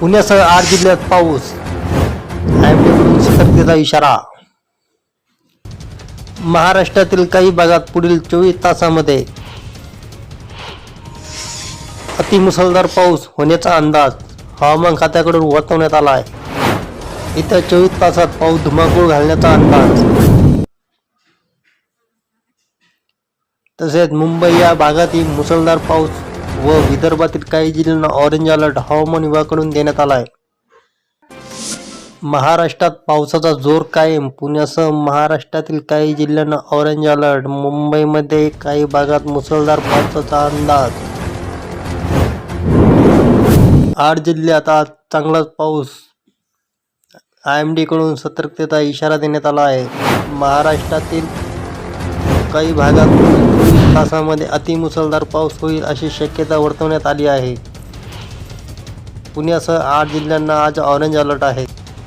पुण्यासह आठ जिल्ह्यात पाऊस. सतर्कतेचा इशारा. महाराष्ट्रातील काही भागात पुढील चोवीस तासामध्ये अतिमुसळधार पाऊस होण्याचा अंदाज हवामान खात्याकडून वर्तवण्यात आला आहे. येत्या चोवीस तासात पाऊस धुमाकूळ घालण्याचा अंदाज. तसेच मुंबई या भागातील मुसळधार पाऊस व विदर्भातील काही जिल्ह्यांना ऑरेंज अलर्ट हवामान विभागाकडून देण्यात आला आहे महाराष्ट्रात पावसाचा जोर कायम. पुण्यासह महाराष्ट्रातील काही जिल्ह्यांना ऑरेंज अलर्ट मुंबईमध्ये काही भागात मुसळधार पावसाचा अंदाज. आठ जिल्ह्यात आज चांगलाच पाऊस. आय एम डीकडून सतर्कतेचा इशारा देण्यात आला आहे. महाराष्ट्रातील काही भागात तासामध्ये अतिमुसळधार पाऊस होईल अशी शक्यता वर्तवण्यात आली आहे. पुण्यासह आठ जिल्ह्यांना आज ऑरेंज अलर्ट आहे.